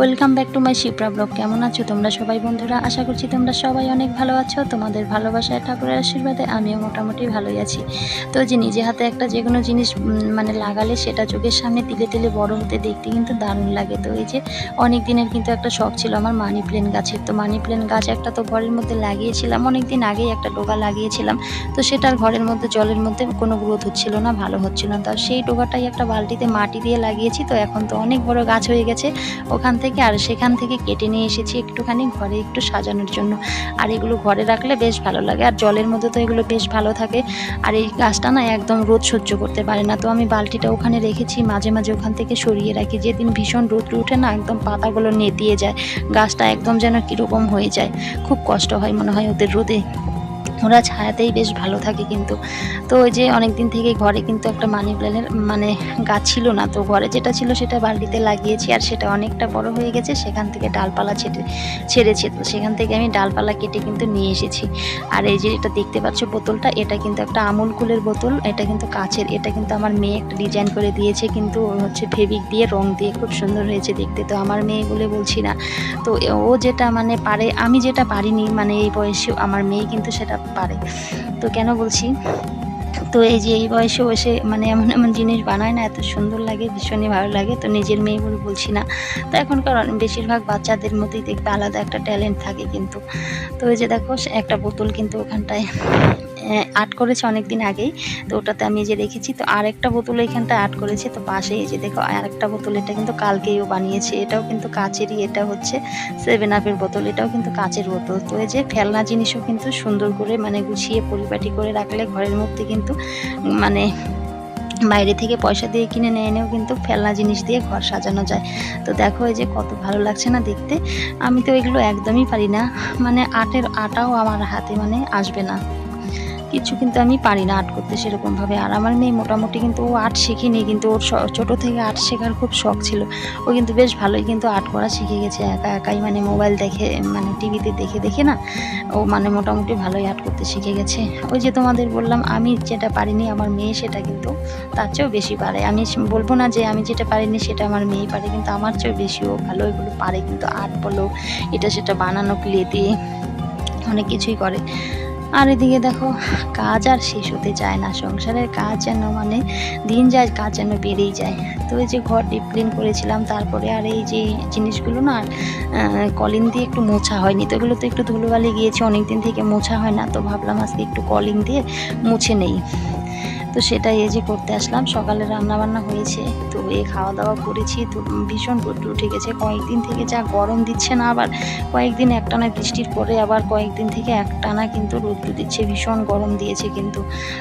Welcome back to my Shipra blog কেমন আছো তোমরা সবাই বন্ধুরা? আশা করছি তোমরা সবাই অনেক ভালো আছো। তোমাদের ভালোবাসায়, ঠাকুরের আশীর্বাদে আমিও মোটামুটি ভালোই আছি। তো যে নিজে হাতে একটা যে কোনো জিনিস মানে লাগালে সেটা চোখের সামনে তিলে তিলে বড় হতে দেখতে কিন্তু দারুণ লাগে। তো এই যে অনেক দিনের কিন্তু একটা শখ ছিল আমার মানি প্লেন গাছের। তো মানি প্লেন গাছ একটা তো ঘরের মধ্যে লাগিয়েছিলাম। অনেক দিন আগেই একটা ডোগা লাগিয়েছিলাম। তো সেটার ঘরের মধ্যে, জলের মধ্যে কোনো গ্রোথ হচ্ছিল না, ভালো হচ্ছিল না। তো সেই ডোগাটাই একটা বালতিতে মাটি দিয়ে লাগিয়েছি। তো এখন তো অনেক বড় গাছ হয়ে গেছে। ওখান থেকে আর সেখান থেকে কেটে নিয়ে এসেছি একটুখানি ঘরে একটু সাজানোর জন্য। আর এগুলো ঘরে রাখলে বেশ ভালো লাগে। আর জলের মধ্যে তো এগুলো বেশ ভালো থাকে। আর এই গাছটা না একদম রোদ সহ্য করতে পারে না। তো আমি বালতিটা ওখানে রেখেছি, মাঝে মাঝে ওখান থেকে সরিয়ে রাখি। যেদিন ভীষণ রোদ উঠে না একদম পাতাগুলো নেতিয়ে যায়। গাছটা একদম যেন কীরকম হয়ে যায়। খুব কষ্ট হয় মনে হয় ওদের রোদে। ওরা ছায়াতেই বেশ ভালো থাকে কিন্তু। তো ওই যে অনেক দিন থেকে ঘরে কিন্তু একটা মানি প্ল্যানের মানে গাছ ছিল না, তো ঘরে যেটা ছিল সেটা বালতিতে লাগিয়েছি আর সেটা অনেকটা বড় হয়ে গেছে, সেখান থেকে ডালপালা ছেটে, ছেড়েছে। তো সেখান থেকে আমি ডালপালা কেটে কিন্তু নিয়ে এসেছি। আর এই যে এটা দেখতে পাচ্ছ বোতলটা, এটা কিন্তু একটা আমুল কুলের বোতল, এটা কিন্তু কাচের, এটা কিন্তু আমার মেয়ে একটা ডিজাইন করে দিয়েছে কিন্তু হচ্ছে ফেবিক দিয়ে, রং দিয়ে খুব সুন্দর হয়েছে দেখতে, তো আমার মেয়ে বলে বলছি না। তো ও যেটা মানে পারে, আমি যেটা পারিনি মানে এই বয়সে আমার মেয়ে কিন্তু সেটা পারে। তো কেন বলছি? তো এই যে এই বয়সে বসে মানে এমন এমন জিনিস বানায় না, এত সুন্দর লাগে, ভীষণই ভালো লাগে। তো নিজের মেয়ে বলে বলছি না। তো এখনকার বেশিরভাগ বাচ্চাদের মধ্যেই দেখবে আলাদা একটা ট্যালেন্ট থাকে কিন্তু। তো এই যে দেখো, একটা বোতল কিন্তু ওখানটায় আর্ট করেছে অনেক দিন আগেই, তো ওটাতে আমি যে রেখেছি, তো আরেকটা বোতল এখানটায় আর্ট করেছে, তো পাশে এই যে দেখো আরেকটা বোতল, এটা কিন্তু কালকেই ও বানিয়েছে, এটাও কিন্তু কাচেরই এটা হচ্ছে সেভেন আপের বোতল, এটাও কিন্তু কাচের বোতল, তো এই যে ফেলনা জিনিসও কিন্তু সুন্দর করে মানে গুছিয়ে পরিপাটি করে রাখলে ঘরের মধ্যে কিন্তু মানে বাইরে থেকে পয়সা দিয়ে কিনে নিয়ে এনেও কিন্তু ফেলনা জিনিস দিয়ে ঘর সাজানো যায়, তো দেখো এই যে কত ভালো লাগছে না দেখতে, আমি তো এগুলো একদমই পারি না মানে আটের আটাও আমার হাতে মানে আসবে না। কিছু কিন্তু আমি পারি না আর্ট করতে সেরকমভাবে। আর আমার মেয়ে মোটামুটি কিন্তু ও আর্ট শিখিনি, কিন্তু ওর ছোট থেকে আর্ট শেখার খুব শখ ছিল। ও কিন্তু বেশ ভালোই কিন্তু আর্ট করা শিখে গেছে। একা একাই মানে মোবাইল দেখে মানে টিভিতে দেখে দেখে না, ও মানে মোটামুটি ভালোই আর্ট করতে শিখে গেছে। ওই যে তোমাদের বললাম, আমি যেটা পারিনি, আমার মেয়ে সেটা কিন্তু তার চেয়েও বেশি পারে। আমি বলব না যে আমি যেটা পারিনি, সেটা আমার মেয়ে পারে, কিন্তু আমার চেয়েও বেশি ও ভালো এগুলো পারে। কিন্তু আর্ট বলো, এটা সেটা বানানো ক্লে দিয়ে অনেক কিছুই করে। আর এদিকে দেখো, কাজ আর শেষ হতে চায় না। সংসারের কাজ যেন মানে দিন যায়, কাজ যেন বেড়েই যায়। তো এই যে ঘর ডিপ ক্লিন করেছিলাম, তারপরে আর এই যে জিনিসগুলো না কলিং দিয়ে একটু মোছা হয়নি। তো এগুলো তো একটু ধুলোবালি গিয়েছে অনেক দিন থেকে মোছা হয় না। তো ভাবলাম আজকে একটু কলিং দিয়ে মুছে নেই। তো সেটাই এই যে করতে আসলাম। সকালে রান্না বান্না হয়েছে, তো এ খাওয়া দাওয়া করেছি। তো ভীষণ রোদ্র উঠে গেছে। কয়েকদিন থেকে যা গরম দিচ্ছে না, আবার কয়েকদিন একটানা বৃষ্টির পরে আবার কয়েকদিন থেকে একটানা কিন্তু রোদ্র দিচ্ছে, ভীষণ গরম দিয়েছে কিন্তু।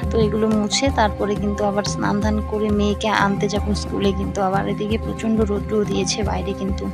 তো এগুলো মুছে তারপরে কিন্তু আবার স্নান ধান করে মেয়েকে আনতে যাব স্কুলে কিন্তু আবার এদিকে প্রচণ্ড রৌদ্র দিয়েছে বাইরে কিন্তু।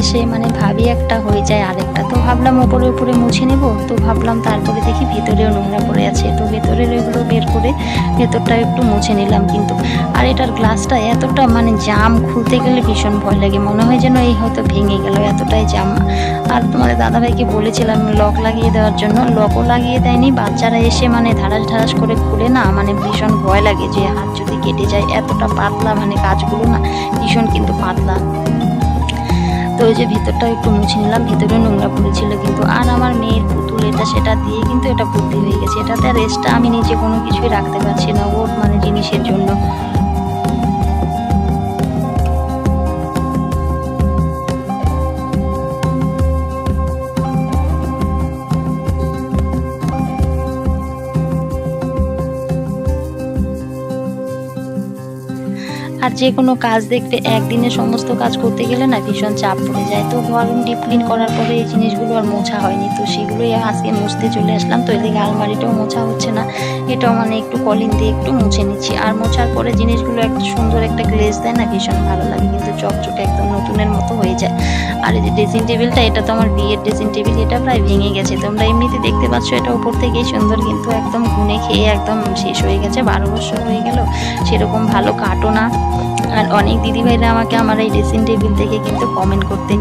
এসে মানে ভাবি একটা হয়ে যায়, আরেকটা। তো ভাবলাম ওপরে উপরে মুছে নেব। তো ভাবলাম তারপরে দেখি ভেতরেও নোংরা পড়ে আছে। তো ভেতরের ওইগুলো বের করে ভেতরটা একটু মুছে নিলাম কিন্তু। আর এটার গ্লাসটা এতটা মানে জাম খুলতে গেলে ভীষণ ভয় লাগে। মনে হয় যেন এই হয়তো ভেঙে গেল, এতটাই জাম। আর তোমাদের দাদাভাইকে বলেছিলাম লক লাগিয়ে দেওয়ার জন্য। লকও লাগিয়ে দেয়নি। বাচ্চারা এসে মানে ধারাস ধারাস করে খুলে না মানে ভীষণ ভয় লাগে যে হাত যদি কেটে যায়, এতটা পাতলা মানে কাজগুলো না, ভীষণ কিন্তু পাতলা। তো ওই যে ভেতরটা একটু মুছে নিলাম, ভেতরে নোংরা পড়েছিল কিন্তু। আর আমার মেয়ের পুতুল, এটা সেটা দিয়ে কিন্তু এটা ভর্তি হয়ে গেছে। এটাতে রেস্টটা আমি নিজে কোনো কিছুই রাখতে পারছি না, ওর মানে জিনিসের জন্য। আর যে কোনো কাজ দেখবে একদিনে সমস্ত কাজ করতে গেলে না ভীষণ চাপ পড়ে যায়। তো ঘর ডিপ ক্লিন করার পরে এই জিনিসগুলো আর মোছা হয়নি। তো সেগুলোই আজকে মুছতে চলে আসলাম। তো এদিকে আলমারিটাও মোছা হচ্ছে না। এটাও মানে একটু কলিন দিয়ে একটু মুছে নিচ্ছি। আর মোছার পরে জিনিসগুলো একটা সুন্দর একটা গ্লেজ দেয় না, ভীষণ ভালো লাগে। কিন্তু চকচকে একদম নতুনের মতো হয়ে যায়। আর এই যে ড্রেসিং টেবিলটা এটা তো আমার বিয়ের ড্রেসিং টেবিল এটা প্রায় ভেঙে গেছে। তোমরা এমনিতে দেখতে পাচ্ছ এটা উপর থেকেই সুন্দর, কিন্তু একদম ঘুনে খেয়ে একদম শেষ হয়ে গেছে। বারো বছর হয়ে গেল, সেরকম ভালো কাটো না। আর অনেক দিদিভাইরা আমাকে আমার এই ড্রেসিং টেবিল দেখে কিন্তু কমেন্ট করতে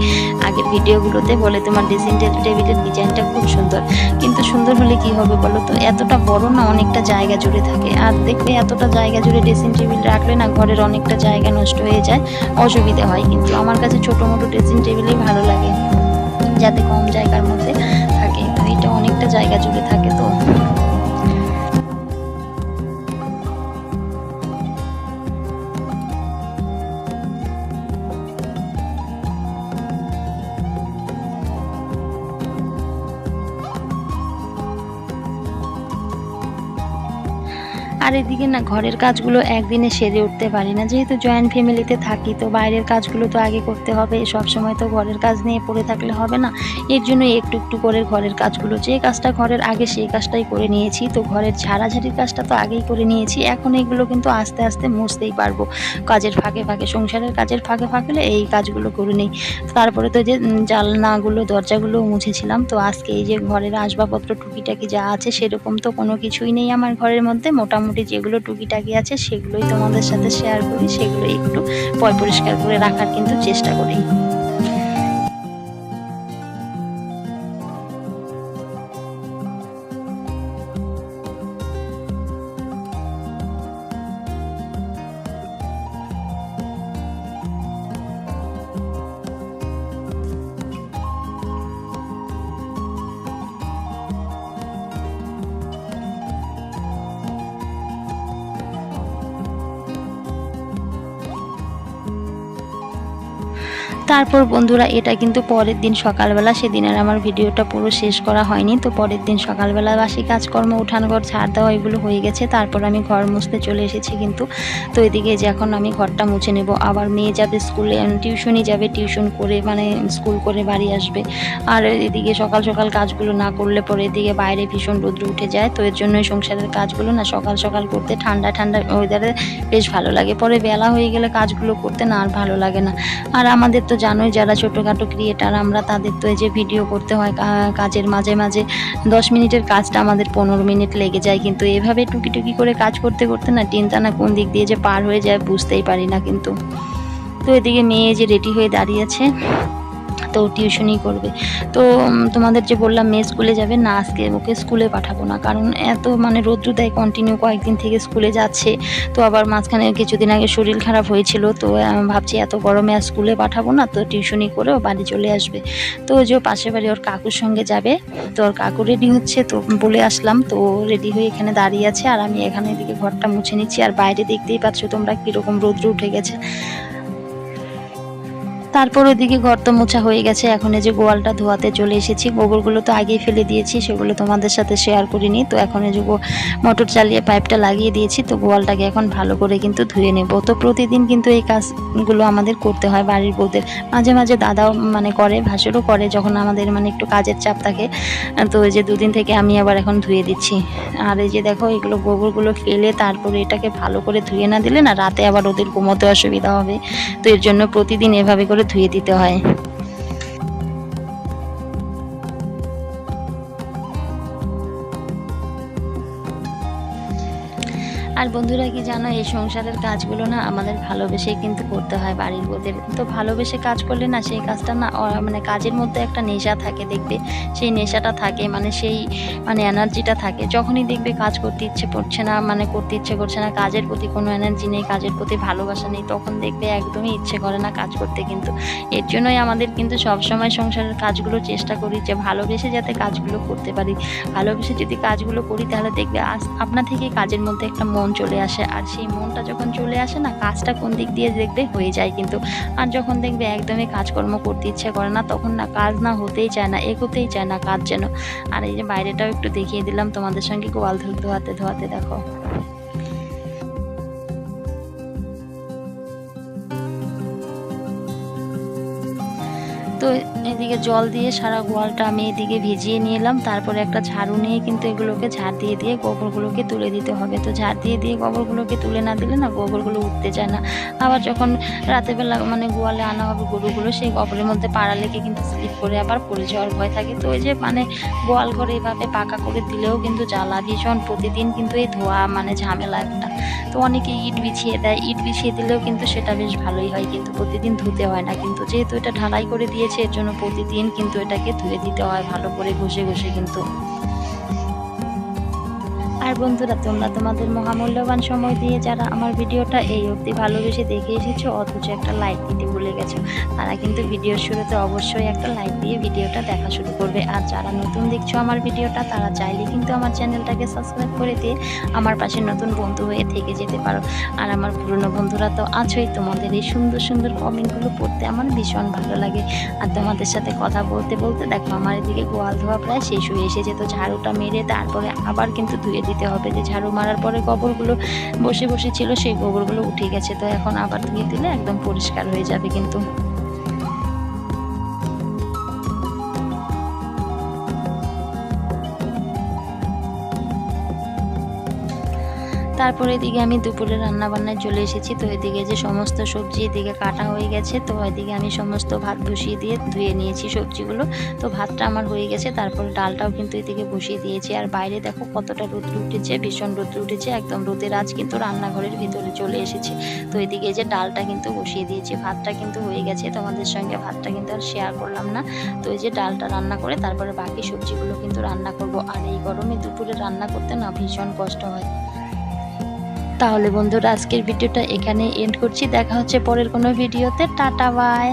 আগের ভিডিওগুলোতে বলে তোমার ড্রেসিং টেবিলের ডিজাইনটা খুব সুন্দর। কিন্তু সুন্দর হলে কি হবে বলো তো? এতটা বড় না অনেকটা জায়গা জুড়ে থাকে। আর দেখবে এতটা জায়গা জুড়ে ড্রেসিং টেবিল রাখলে না ঘরের অনেকটা জায়গা নষ্ট হয়ে যায়, অসুবিধা হয় কিন্তু। আমার কাছে ছোটো মোটো ড্রেসিং টেবিলই ভালো লাগে যাতে কম জায়গার মধ্যে থাকে। এটা অনেকটা জায়গা জুড়ে থাকে তো। আর এদিকে না ঘরের কাজগুলো একদিনে সেরে উঠতে পারি না। যেহেতু জয়েন্ট ফ্যামিলিতে থাকি, তো বাইরের কাজগুলো তো আগে করতে হবে। সব সময় তো ঘরের কাজ নিয়ে পড়ে থাকলে হবে না। এর জন্য একটু একটু করে ঘরের কাজগুলো, যে কাজটা ঘরের আগে সেই কাজটাই করে নিয়েছি। তো ঘরের ঝাড়াঝাড়ির কাজটা তো আগেই করে নিয়েছি। এখন এগুলো কিন্তু আস্তে আস্তে মুছতেই পারব। কাজের ফাঁকে ফাঁকে, সংসারের কাজের ফাঁকে ফাঁকলে এই কাজগুলো করে নিই। তারপরে তো যে জালনাগুলো দরজাগুলো মুছেছিলাম। তো আজকে এই যে ঘরের আসবাবপত্র, টুকিটাকি যা আছে, সেরকম তো কোনো কিছুই নেই আমার ঘরের মধ্যে। মোটামুটি যেগুলো টুকিটাকি আছে সেগুলোই তোমাদের সাথে শেয়ার করি, সেগুলোই একটু পয় পরিষ্কার করে রাখার কিন্তু চেষ্টা করি। তারপর বন্ধুরা, এটা কিন্তু পরের দিন সকালবেলা সেদিন আর আমার ভিডিওটা পুরো শেষ করা হয়নি, তো পরের দিন সকালবেলা বাসি কাজকর্ম উঠান ঘর ঝাড় দেওয়া এগুলো হয়ে গেছে, তারপর আমি ঘর মুছতে চলে এসেছি কিন্তু। তো এদিকে যে এখন আমি ঘরটা মুছে নেব, আবার মেয়ে যাবে স্কুলে টিউশনই যাবে, টিউশন করে মানে স্কুল করে বাড়ি আসবে। আর এদিকে সকাল সকাল কাজগুলো না করলে পরে এদিকে বাইরে ভীষণ রোদ্র উঠে যায়, তো এর জন্যই সংসারের কাজগুলো না সকাল সকাল করতে, ঠান্ডা ঠান্ডা ওয়েদারে বেশ ভালো লাগে। পরে বেলা হয়ে গেলে কাজগুলো করতে না আর ভালো লাগে না। আর আমাদের তো জানোই যারা ছোটোখাটো ক্রিয়েটার আমরা তাদের তো এই যে ভিডিও করতে হয় কাজের মাঝে মাঝে দশ মিনিটের কাজটা আমাদের পনেরো মিনিট লেগে যায়, কিন্তু এভাবে টুকি টুকি করে কাজ করতে করতে না টিনটানা কোন দিক দিয়ে যে পার হয়ে যায় বুঝতেই পারি না কিন্তু। তো এদিকে মেয়ে যে রেডি হয়ে দাঁড়িয়েছে তো টিউশনই করবে। তো তোমাদের যে বললাম মেয়ে স্কুলে যাবে, না আজকে ওকে স্কুলে পাঠাবো না। কারণ এত মানে রৌদ্র দেয় কন্টিনিউ কয়েকদিন থেকে স্কুলে যাচ্ছে। তো আবার মাঝখানে কিছুদিন আগে শরীর খারাপ হয়েছিল। তো ভাবছি এত গরমে আর স্কুলে পাঠাবো না। তো টিউশনই করে বাড়ি চলে আসবে। তো যে ও পাশের বাড়ি, ওর কাকুর সঙ্গে যাবে। তো ওর কাকু রেডি হচ্ছে। তো বলে আসলাম। তো রেডি হয়ে এখানে দাঁড়িয়ে আছে। আর আমি এখানে এদিকে ঘরটা মুছে নিচ্ছি। আর বাইরে দেখতেই পাচ্ছ তোমরা কীরকম রৌদ্র উঠে গেছে। তারপর ওদিকে ঘর তো মোছা হয়ে গেছে। এখন এই যে গোয়ালটা ধোয়াতে চলে এসেছি। গোবরগুলো তো আগেই ফেলে দিয়েছি, সেগুলো তোমাদের সাথে শেয়ার করিনি। তো এখন এই যে মোটর চালিয়ে পাইপটা লাগিয়ে দিয়েছি। তো গোয়ালটাকে এখন ভালো করে কিন্তু ধুয়ে নেব। তো প্রতিদিন কিন্তু এই কাজগুলো আমাদের করতে হয় বাড়ির বউদের। মাঝে মাঝে দাদাও মানে করে, ভাসুরও করে যখন আমাদের মানে একটু কাজের চাপ থাকে। তো এই যে দুদিন থেকে আমি আবার এখন ধুয়ে দিচ্ছি। আর এই যে দেখো, এগুলো গোবরগুলো ফেলে তারপরে এটাকে ভালো করে ধুয়ে না দিলে না রাতে আবার ওদের ঘুমোতে অসুবিধা হবে। তো এর জন্য প্রতিদিন এভাবে করে ধুয়ে দিতে হয়। আর বন্ধুরা কি জানো, এই সংসারের কাজগুলো না আমাদের ভালোবেসে কিন্তু করতে হয় বাড়ির বউদের। তো ভালোবেসে কাজ করলে না সেই কাজটা না মানে কাজের মধ্যে একটা নেশা থাকে দেখবে। সেই নেশাটা থাকে মানে সেই মানে এনার্জিটা থাকে। যখনই দেখবে কাজ করতে ইচ্ছে করছে না মানে করতে ইচ্ছে করছে না, কাজের প্রতি কোনো এনার্জি নেই, কাজের প্রতি ভালোবাসা নেই, তখন দেখবে একদমই ইচ্ছে করে না কাজ করতে কিন্তু। এর জন্যই আমাদের কিন্তু সবসময় সংসারের কাজগুলো চেষ্টা করি যে ভালোবেসে যাতে কাজগুলো করতে পারি। ভালোবেসে যদি কাজগুলো করি তাহলে দেখবে আপনা থেকেই কাজের মধ্যে একটা মন চলে আসে আর সেই মনটা যখন চলে আসে না, কাজটা কোন দিক দিয়ে দেখবে হয়ে যায় কিন্তু। আর যখন দেখবে একদমই কাজকর্ম করতে ইচ্ছে করে না, তখন না কাজ না হতেই চায় না, এগোতেই চায় না কাজ যেন। আর এই যে বাইরেটাও একটু দেখিয়ে দিলাম তোমাদের সঙ্গে, গোয়াল ধুল ধোয়াতে ধোয়াতে দেখো। তো এদিকে জল দিয়ে সারা গোয়ালটা আমি এদিকে ভিজিয়ে নিয়ে এলাম। তারপরে একটা ঝাড়ু নিয়ে কিন্তু এগুলোকে ঝাড় দিয়ে দিয়ে গোবরগুলোকে তুলে দিতে হবে। তো ঝাড় দিয়ে দিয়ে গোবরগুলোকে তুলে না দিলে না গোবরগুলো উঠতে চায় না। আবার যখন রাতের বেলা মানে গোয়ালে আনা হবে গরুগুলো, সেই গোবরের মধ্যে পাড়া লেগে কিন্তু স্লিপ করে আবার পড়ে যাওয়ার ভয় থাকে। তো ওই যে মানে গোয়াল ঘরে এভাবে পাকা করে দিলেও কিন্তু জ্বালা ভীষণ। প্রতিদিন কিন্তু এই ধোয়া মানে ঝামেলা একটা। তো অনেকে ইট বিছিয়ে দেয়। ইট বিছিয়ে দিলেও কিন্তু সেটা বেশ ভালোই হয়। কিন্তু প্রতিদিন ধুতে হয় না। কিন্তু যেহেতু এটা ঢালাই করে দিয়েছে এর জন্য প্রতিদিন কিন্তু এটাকে ধুয়ে দিতে হয় ভালো করে ঘষে ঘষে কিন্তু। আর বন্ধুরা, তোমরা তোমাদের মহামূল্যবান সময় দিয়ে যারা আমার ভিডিওটা এই অবধি ভালোবেসে দেখে এসেছ, অথচ একটা লাইক দিতে ভুলে গেছো, তারা কিন্তু ভিডিওর শুরুতে অবশ্যই একটা লাইক দিয়ে ভিডিওটা দেখা শুরু করবে। আর যারা নতুন দেখছ আমার ভিডিওটা, তারা চাইলে কিন্তু আমার চ্যানেলটাকে সাবস্ক্রাইব করে দিয়ে আমার পাশে নতুন বন্ধু হয়ে থেকে যেতে পারো। আর আমার পুরনো বন্ধুরা তো আছোই, তোমাদের এই সুন্দর সুন্দর কমেন্টগুলো পড়তে আমার ভীষণ ভালো লাগে। আর তোমাদের সাথে কথা বলতে বলতে দেখো, আমার এদিকে গোয়াল ধোয়া প্রায় শেষ হয়ে এসেছে, তো ঝাড়ুটা মেরে তারপরে আবার কিন্তু ধুয়ে দিতে হবে যে ঝাড়ু মারার পরে গোবরগুলো বসে বসে ছিল, সেই গোবরগুলো উঠে গেছে। তো এখন আবার ধুয়ে দিলে একদম পরিষ্কার হয়ে যাবে কিন্তু। তারপরে এদিকে আমি দুপুরে রান্না বান্নায় চলে এসেছি। তো এদিকে যে সমস্ত সবজি এদিকে কাটা হয়ে গেছে, তো এদিকে আমি সমস্ত ভাত বসিয়ে দিয়ে ধুয়ে নিয়েছি সবজিগুলো। তো ভাতটা আমার হয়ে গেছে, তারপরে ডালটাও কিন্তু এদিকে বসিয়ে দিয়েছি। আর বাইরে দেখো কতটা রোদ্র উঠেছে, ভীষণ রোদ্র উঠেছে, একদম রোদের আজ কিন্তু রান্নাঘরের ভিতরে চলে এসেছে। তো এদিকে যে ডালটা কিন্তু বসিয়ে দিয়েছি, ভাতটা কিন্তু হয়ে গেছে, তোমাদের সঙ্গে ভাতটা কিন্তু আর শেয়ার করলাম না। তো এই যে ডালটা রান্না করে, তারপরে বাকি সবজিগুলো কিন্তু রান্না করব। আর এই গরমে দুপুরে রান্না করতে না ভীষণ কষ্ট হয়। তাহলে বন্ধুরা আজকের ভিডিওটা এখানে এন্ড করছি। দেখা হচ্ছে পরের কোনো ভিডিওতে। Tata bye